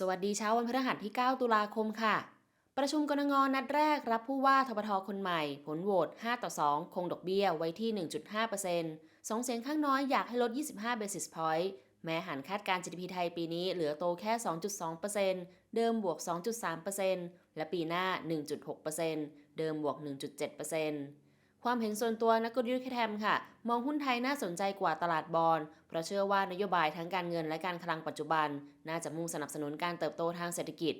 สวัสดีเช้าวันพฤหัสที่ 9 ตุลาคมค่ะ ประชุมกรงงนัดแรกรับผู้ว่าทบทคนใหม่ ผลโหวต 5 ต่อ 2 คงดอกเบี้ยไว้ที่ 1.5%สองเสียงข้างน้อยอยากให้ลด 25 basis point แม้หันคาดการ GDP ไทยปีนี้เหลือโตแค่ 2.2%เดิมบวก 2.3%และปีหน้า 1.6%เดิมบวก 1.7% ความเห็นส่วนตัวนักกลยุทธ์แคมค่ะ มองหุ้นไทยน่าสนใจกว่าตลาดบอลเพราะเชื่อว่านโยบายทั้งการเงินและการคลังปัจจุบัน น่าจะมุ่งสนับสนุนการเติบโตทางเศรษฐกิจ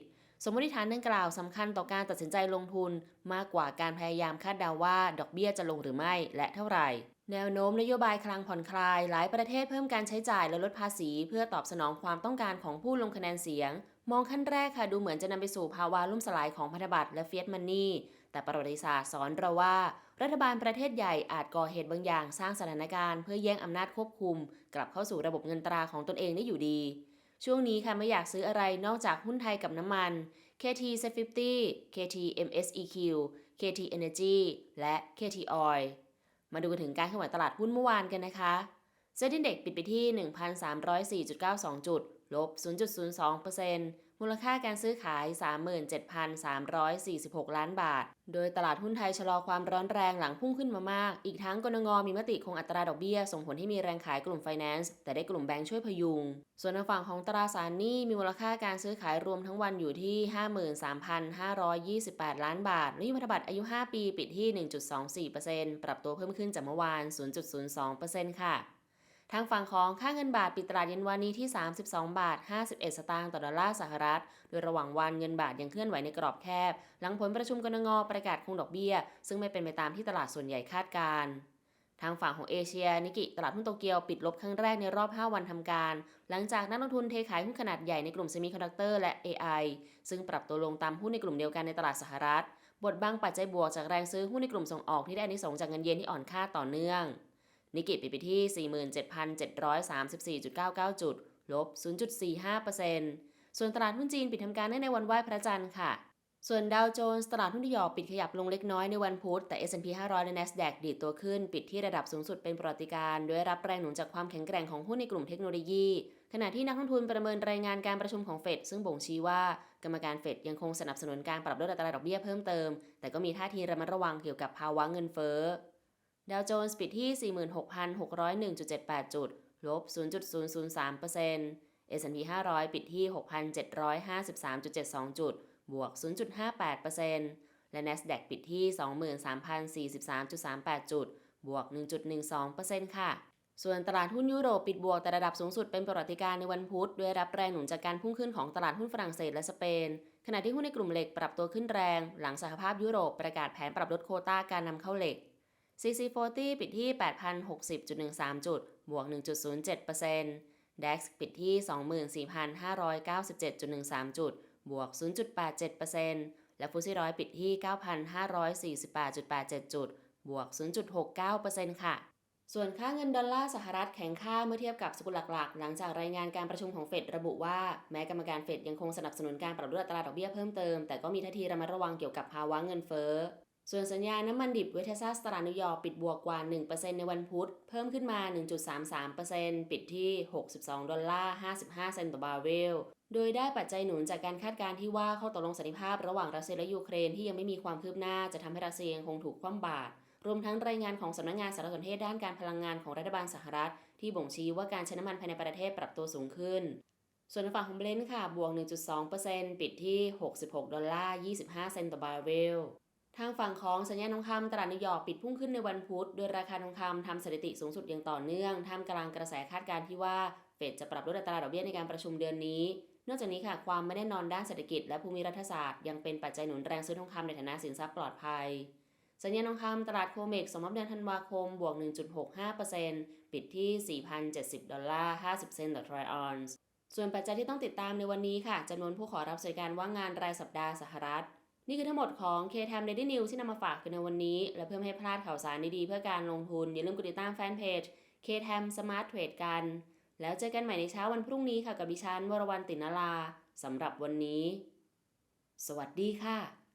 สมมติฐานดังกล่าวสำคัญต่อการตัดสินใจลงทุน มากกว่าการพยายามคาดเดาว่า ดอกเบี้ยจะลงหรือไม่และเท่าไหร่แนวโน้มนโยบายคลังผ่อนคลาย หลายประเทศเพิ่มการใช้จ่ายและลดภาษี เพื่อตอบสนองความต้องการของผู้ลงคะแนนเสียง มองขั้นแรกค่ะดูเหมือนจะนำไปสู่ภาวะล่มสลายของพันธบัตรและเฟียสมันนี่แต่ประวัติศาสตร์สอนเราว่า รัฐบาลประเทศใหญ่อาจก่อเหตุบางอย่างสร้างสถานการณ์เพื่อแย่งอำนาจควบคุม กลับเข้าสู่ระบบเงินตราของตนเองได้อยู่ดี ช่วงนี้ค่ะไม่อยากซื้ออะไรนอกจากหุ้นไทยกับน้ำมัน KT Set 50 KT MSEQ KT Energy และ KT Oil มาดูกันถึงการเคลื่อนไหวตลาดหุ้นเมื่อวานกันนะคะเซ็นดินเด็กปิดไปที่ 1,304.92 จุด ลบ 0.02%มูลค่าการซื้อขาย 37,346 ล้านบาท โดยตลาดหุ้นไทยชะลอความร้อนแรงหลังพุ่งขึ้นมามาก อีกทั้งกรงงมีมติคงอัตราดอกเบี้ย ส่งผลให้มีแรงขายกลุ่มไฟแนนซ์แต่ได้กลุ่มแบงค์ช่วยพยุง ส่วนทางฝั่งของตราสารหนี้มีมูลค่าการซื้อขายรวมทั้งวันอยู่ที่ 53,528 ล้านบาทและยุพันธบัตรอายุ 5 ปีปิดที่ 1.24%ปรับตัวเพิ่มขึ้นจากเมื่อวาน 0.02%ค่ะ ทางฝั่งของค่าเงินบาทปิดตลาดเย็นวันนี้ที่ 32 บาท 51 สตางค์ต่อดอลลาร์สหรัฐ โดยระหว่างวันเงินบาทยังเคลื่อนไหวในกรอบแคบ หลังผลประชุมกรงงประกาศคงดอกเบี้ย ซึ่งไม่เป็นไปตามที่ตลาดส่วนใหญ่คาดการทางฝั่งของเอเชีย นิกิตลาดหุ้นโตเกียวปิดลบครั้งแรกในรอบ 5 วันทำการ หลังจากนักลงทุนเทขายหุ้นขนาดใหญ่ในกลุ่มเซมิคอนดักเตอร์และ AI ซึ่งปรับตัวลงตามหุ้นในกลุ่มเดียวกันในตลาดสหรัฐ บทบังปัจจัยบวกจากแรงซื้อหุ้นในกลุ่มส่งออกที่ได้อานิสงจากเงินเยนที่อ่อนค่าต่อเนื่อง นิกิปิดไปที่ 47,734.99 จุด ลบ 0.45%ส่วนตลาดหุ้นจีนปิดทำการเนื่องในวันไหว้พระจันทร์ค่ะ ส่วนดาวโจนส์ตลาดหุ้นนิวยอร์กปิดขยับลงเล็กน้อยในวันพุธ แต่ S&P 500 และ NASDAQ ดีดตัวขึ้น ปิดที่ระดับสูงสุดเป็นประวัติการณ์ด้วยรับแรงหนุนจากความแข็งแกร่งของหุ้นในกลุ่มเทคโนโลยี ขณะที่นักลงทุนประเมินรายงานการประชุมของเฟดซึ่งบ่งชี้ว่ากรรมการเฟดยังคงสนับสนุนการปรับลดอัตราดอกเบี้ยเพิ่มเติม แต่ก็มีท่าทีระมัดระวังเกี่ยวกับภาวะเงินเฟ้อ ดาวโจนส์ปิดที่ 46,601.78 จุด ลบ 0.003% S&P 500 ปิดที่ 6,753.72 จุด บวก 0.58%และ NASDAQ ปิดที่ 23,043.38 จุด บวก 1.12%ค่ะ ส่วนตลาดหุ้นยุโรปปิดบวกแต่ระดับสูงสุดเป็นประวัติการในวันพุธ ด้วยรับแรงหนุนจากการพุ่งขึ้นของตลาดหุ้นฝรั่งเศสและสเปน ขณะที่หุ้นในกลุ่มเหล็กปรับตัวขึ้นแรง หลังสหภาพยุโรปประกาศแผนปรับลดโคต้าการนำเข้าเหล็ก CC40 ปิดที่ 8,060.13 จุด บวก 1.07% DAX ปิดที่ 24,597.13 จุด บวก 0.87%และฟุตซี่ร้อยปิดที่ 9,548.87 จุด บวก 0.69%ค่ะส่วนค่าเงินดอลลาร์สหรัฐแข็งค่าเมื่อเทียบกับสกุลหลักๆ หลังจากรายงานการประชุมของเฟดระบุว่า แม้กรรมการเฟดยังคงสนับสนุนการปรับลดอัตราดอกเบี้ยเพิ่มเติม แต่ก็มีท่าทีระมัดระวังเกี่ยวกับภาวะเงินเฟ้อ ส่วนสัญญาน้ำมันดิบเวเทซัสตลาดนิวยอร์กปิดบวกกว่า 1%ในวันพุธ เพิ่มขึ้นมา 1.33%ปิดที่ 62 ดอลลาร์ 55 เซนต์ต่อบาร์เรล โดยได้ปัจจัยหนุนจากการคาดการณ์ที่ว่าข้อตกลงสันติภาพระหว่างรัสเซียและยูเครนที่ยังไม่มีความคืบหน้าจะทำให้รัสเซียคงถูกคว่ำบาตรรวมทั้งรายงานของสำนักงานสารสนเทศด้านการพลังงานของรัฐบาลสหรัฐ ที่บ่งชี้ว่าการใช้น้ำมันภายในประเทศปรับตัวสูงขึ้น ส่วนฝั่งของเบลนด์ค่ะบวก 1.2%ปิดที่ 66 ดอลลาร์ 25 เซนต์ต่อบาร์เรล ทางฝั่งของสัญญาณทองคำตลาดนิวยอร์กปิดพุ่งขึ้นในวันพุธโดยราคาทองคำทำสถิติสูงสุดอย่างต่อเนื่องท่ามกลางกระแสคาดการณ์ที่ว่าเฟดจะปรับลดอัตราดอกเบี้ยในการประชุมเดือนนี้ นอกจากนี้ค่ะความไม่แน่นอนด้านเศรษฐกิจและภูมิรัฐศาสตร์ยังเป็นปัจจัยหนุนแรงซื้อทองคำในฐานะสินทรัพย์ปลอดภัย สัญญาณทองคำตลาดโคเมกสมมติเดือนธันวาคมบวก 1.65%ปิดที่ 4,070 ดอลลาร์ 50 เซนต์ต่อทรอยออนซ์ส่วนปัจจัยที่ต้องติดตามในวันนี้ค่ะจำนวนผู้ขอรับสวัสดิการว่างงานรายสัปดาห์สหรัฐ นี่คือทั้งหมดของ K-Time Daily News ที่นำมาฝากกันในวันนี้ และเพื่อไม่ให้พลาดข่าวสารดีๆ เพื่อการลงทุน อย่าลืมกดติดตามแฟนเพจ K-Time Smart Trade กัน แล้วเจอกันใหม่ในเช้าวันพรุ่งนี้ค่ะกับดิฉันวรวรรณตินนาลาสำหรับวันนี้ สวัสดีค่ะ